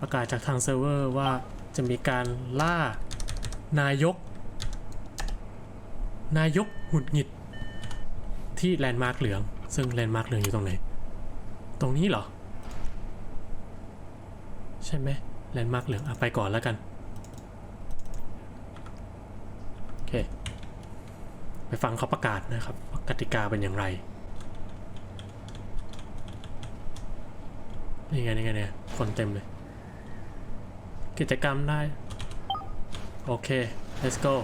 ประกาศจากทางเซิร์ฟเวอร์ว่าจะมีการล่านายก นายกหุดหงิด ที่แลนด์มาร์คเหลือง ซึ่งแลนด์มาร์คเหลืองอยู่ตรงไหน ตรงนี้เหรอ ใช่ไหมแลนด์มาร์คเหลืองอะไปก่อนแล้วกัน โอเค ไปฟังเขาประกาศนะครับกติกาเป็นอย่างไรนี่ไงนี่ไงเนี่ยคนเต็มเลย กิจกรรมได้ โอเค let's go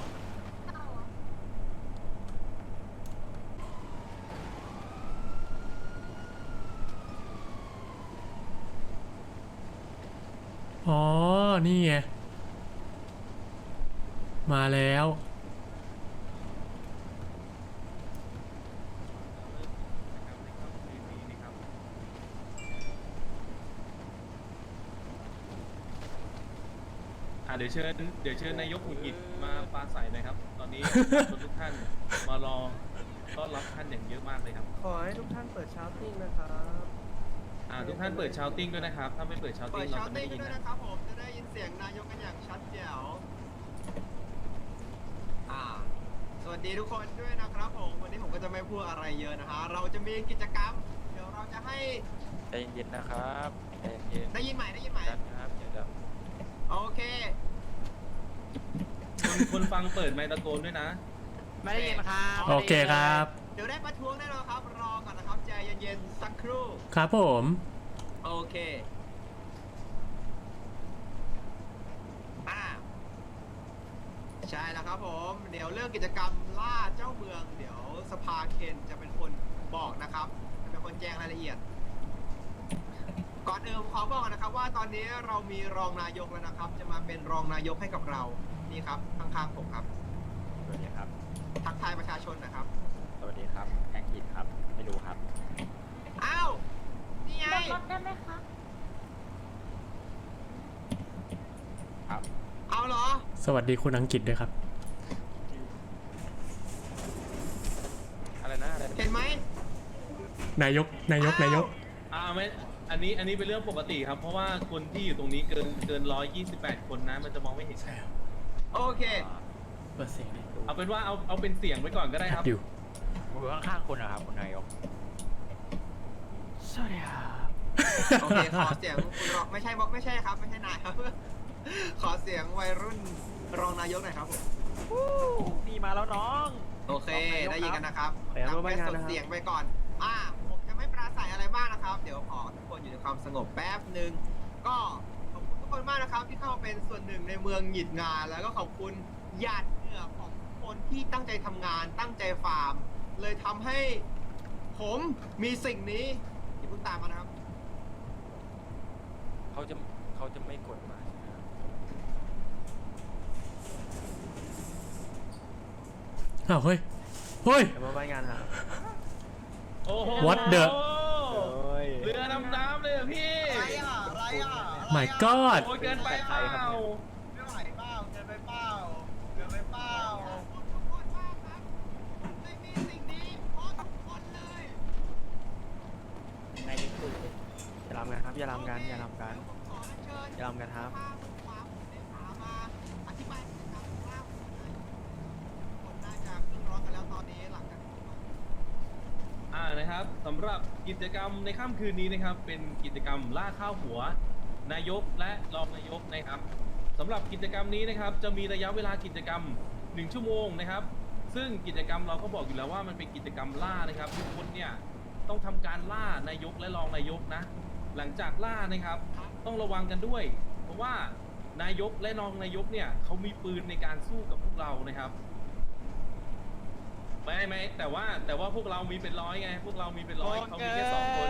อ๋อ นี่ไง มาแล้ว อ่าเดี๋ยวเชิญเดี๋ยวเชิญนายกหงุดหงิดมาปราศัยหนะครับ ตอนนี้คนทุกท่านมารอต้อนรับท่านอย่างเยอะมากเลยครับขอให้ทุกท่านเปิดชาร์ติ้งนะครับอ่าทุกท่านเปิดชาวติ้งด้วยนะครับ ถ้าไม่เปิดชาวเปิติ้ดงเราชาจะร์ไม่ติ้งได้ยินด้วยนะนะครับผม จะได้ยินเสียงนายกกันอย่างชัดแจ๋วอ่า สวัสดีทุกคนด้วยนะครับผม วันนี้ผมก็จะไม่พูดอะไรเยอะนะฮะ เราจะมีกิจกรรม เดี๋ยวเราจะให้ใจเย็นๆนะครับใจเย็นได้ยินไหมได้ยินไหมๆกันนะครับเดี๋ยวจะ โอเค คนคนฟังเปิดไมค์ตะโกนด้วยนะ ไม่ได้ยินครับโอเคครับ เดี๋ยวได้ประท้วงแน่นอนครับ รอก่อนนะครับใจเย็นๆสักครู่ ครับผม โอเคอ่าใช่แล้วครับผม เดี๋ยวเรื่องกิจกรรมล่าเจ้าเมือง เดี๋ยวสภาเคนจะเป็นคนบอกนะครับ จะเป็นคนแจ้งรายละเอียด ก่อนอื่นขอบอกนะครับว่าตอนนี้เรามีรองนายกแล้วนะครับ จะมาเป็นรองนายกให้กับเรา นี่ครับข้างๆผมครับ สวัสดีครับ ทักทายประชาชนนะครับ สวัสดีครับแองกิดครับ ไม่รู้ครับ อ้าว นี่ไงลดรถได้ไหมคะ ครับ เอาเหรอ สวัสดีคุณอังกฤษด้วยครับ อะไรนะอะไรนะเห็นไหมนายก นายก นายก อ่าไม่ อันนี้อันนี้เป็นเรื่องปกติครับ เพราะว่าคนที่อยู่ตรงนี้เกินเกินร้อยยี่สิบแปดคนนะ มันจะมองไม่เห็นโอเคเปิดเสียงดิเอาเป็นว่าเอาเอาเป็นเสียงไว้ก่อนก็ได้แอครับดอยู่ผมอยู่ข้างๆคุณนะครับคุณนายกสวัสดีครับโอเคขอเสียงคุณรองไม่ใช่บอกไม่ใช่ครับ ไม่ใช่นายครับ ขอเสียงวัยรุ่นรองนายกหน่อยครับผมนี่มาแล้วน้อง โอเค ได้ยินกันนะครับขออนุญาตร่วมไปงานสดนะครับเสียงไปก่อนอ่าผมจะไม่ปราศัยอะไรมากนะครับ เดี๋ยวขอทุกคนอยู่ในความสงบแป๊บหนึ่งก็ขอบคุณทุกคนมากนะครับที่เข้ามาเป็นส่วนหนึ่งในเมืองหยิดงาน แล้วก็ขอบคุณหยาดเหงื่อของทุกคนที่ตั้งใจทำงานตั้งใจฟาร์ม เลยทำให้ผมมีสิ่งนี้อย่าเพิ่งตามมานะครับ เขาจะเขาจะไม่กดมาใช่ไหมครับอ้าวเฮ้ยเฮ้ยเดี๋ยวมาไปงานครับโอ้โห What the เรือ ดำน้ำเลยเหรอพี่อะไรอะอะไรอะ my god โอ้ยเกินไปเปล่าไม่ไหวเปล่าเกินไปเปล่าเกินไปเปล่าขอบคุณมากครับไม่มีสิ่งนี้เพราะทุกคนเลยอย่าลำกันครับ อย่าลำกัน อย่าลำกันผมขอเชิญอย่าลำกันครับ ภาพขวาผมได้ขามาอธิบายกิจกรรมล่าสุดเลยคนน่าจะเพิ่งร้อนกันแล้วตอนนี้หลังจาก อ่า นะครับสำหรับกิจกรรมในค่ำคืนนี้นะครับ เป็นกิจกรรมล่าข้าวหัว นายกและรองนายกนะครับสำหรับกิจกรรมนี้นะครับ จะมีระยะเวลากิจกรรม 1 ชั่วโมงนะครับ ซึ่งกิจกรรมเราก็บอกอยู่แล้วว่ามันเป็นกิจกรรมล่านะครับทุกคนเนี่ยต้องทำการล่านายกและรองนายกนะ หลังจากล่านะครับ ต้องระวังกันด้วย เพราะว่านายกและรองนายกเนี่ยเขามีปืนในการสู้กับพวกเรานะครับ ไม่ไม่แต่ว่าแต่ว่าพวกเรามีเป็นร้อยไง พวกเรามีเป็นร้อยเขามีแค่สองคน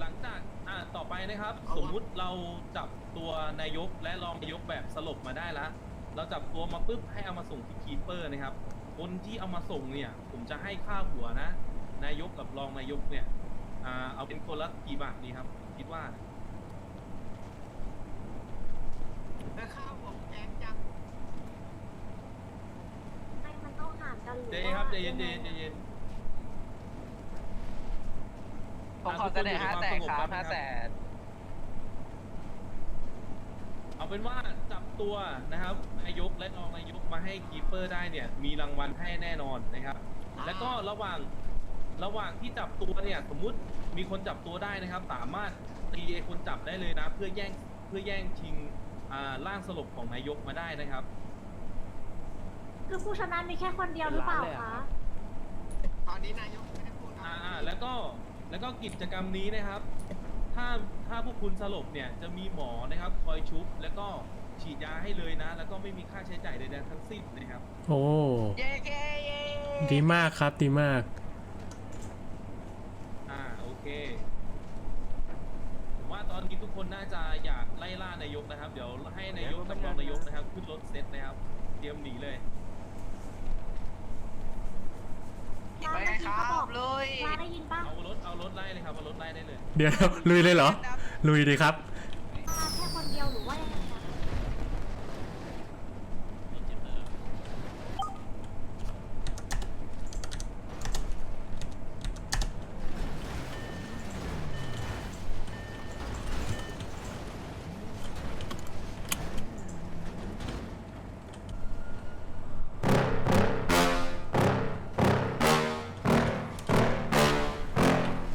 หลังจากอะต่อไปนะครับเอาวะสมมุติเราจับตัวนายกและรองนายกแบบสลบมาได้แล้วเราจับตัวมาปุ๊บให้เอามาส่งที่คีเปอร์นะครับ คนที่เอามาส่งเนี่ย ผมจะให้ค่าหัวนะ นายกกับรองนายกเนี่ยอ่าเอาเป็นคนละกี่บาทดีครับ คิดว่าเออข้าวผมแพงจัง ไม่มันต้องหารกันหรือเจว่าครับใจเย็นใจเย็นใจเย็นผมขอเสนอห้าแสนครับห้าแสนเอาเป็นว่าจับตัวนะครับนายกและรองนายกมาให้คีเปอร์ได้เนี่ย มีรางวัลให้แน่นอนนะครับ แล้วก็ระหว่างระหว่างที่จับตัวเนี่ย สมมุติมีคนจับตัวได้นะครับ สามารถตีไอ้คนจับได้เลยนะ เพื่อแย่งเพื่อแย่งชิง อ่าร่างสลบของนายกมาได้นะครับ คือผู้ชนะมีแค่คนเดียวหรือเปล่าคะ ตอนนี้นายกไม่ได้พูดคอ่ารับอ่าแล้วก็แล้วก็กิจกรรมนี้นะครับ ถ้าถ้าพวกคุณสลบเนี่ยจะมีหมอนะครับคอยชุบ แล้วก็ฉีดยาให้เลยนะ แล้วก็ไม่มีค่าใช้จ่ายใดๆทั้งสิ้นนะครับ โอ้ เย้เย้เย้ ดีมากครับดีมาก อ่าโอเคผมว่าตอนนี้ทุกคนน่าจะอยากไล่ล่านายกนะครับ เดี๋ยวให้นายกกับรองนายกนะครับขึ้นรถเซตนะครับ เตรียมหนีเลยไปไงครับเลยมาได้ยินปะเอารถเอารถไล่เลยครับเอารถไล่ได้เลย เดี๋ยวลุยเลยเหรอ ลุยดีครับ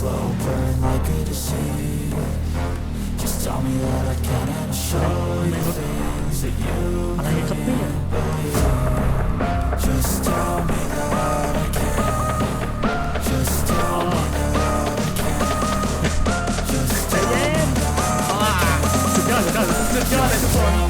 slow burn like a disease Just tell me that I can and I'll show you things that you อะไรครับเนี่ย Just tell me that I can Just tell me that I can Just tell me สุดยอด สุดยอด สุดยอดเลยทุกคน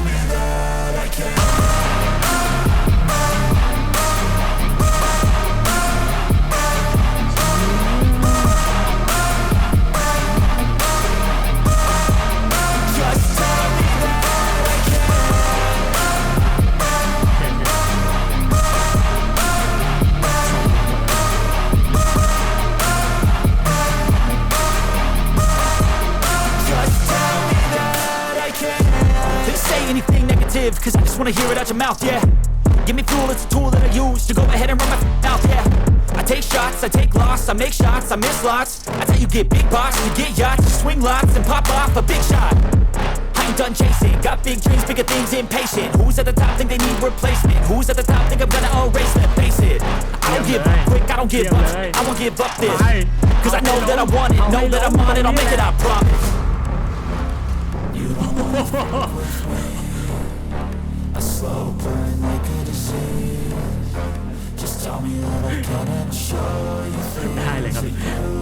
wanna hear it out your mouth, yeah. Give me fuel, it's a tool that I use To go ahead and run my mouth, yeah. I take shots, I take loss, I make shots, I miss lots. I tell you get big boss, you get yachts You swing lots and pop off a big shot. I ain't done chasing, got big dreams, bigger things, impatient. Who's at the top think they need replacement? Who's at the top think I'm gonna erase them? Face it, I don't give up quick, I don't give up. I won't give up this. Cause I know that I want it, know that I'm on it, I'll make it, I promise. You slow burn like a disease Just tell me that I can and I'll show you things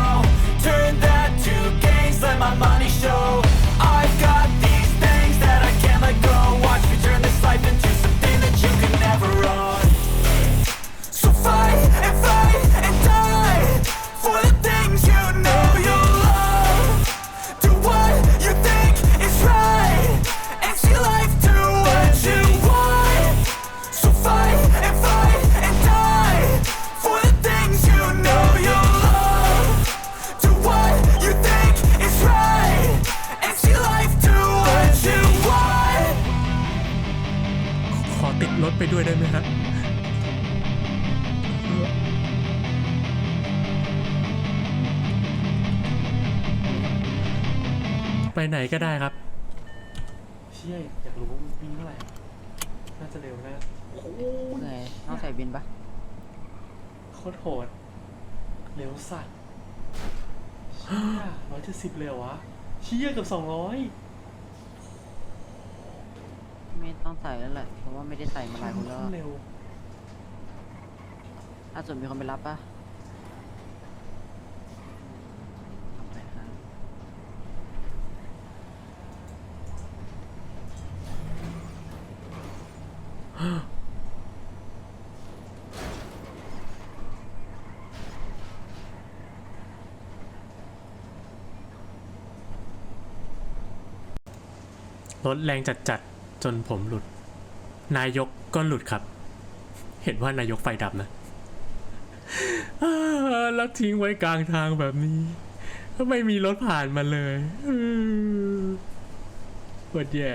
วยได้ไหมฮะไปไหนก็ได้ครับ เชี่ยอยากรู้ว่าวิ่งเท่าไหร่ น่าจะเร็วนะไงต้องใส่บินปะโคตรโหด เร็วสัตว์เชี่ยร้อยเจ็ดสิบเลยเหรอวะ เชี่ยเกับสองร้อย ไม่ต้องใส่แล้วแหละเพราะว่าไม่ได้ใส่มาหลายคนแล้วเร็วล่าสุดมีคนไปรับปะไปครับรถแรงจัดๆ จนผมหลุด นายกก็หลุดครับ เห็นว่านายกไฟดับนะแล้วทิ้งไว้กลางทางแบบนี้ ไม่มีรถผ่านมาเลยปวดแย่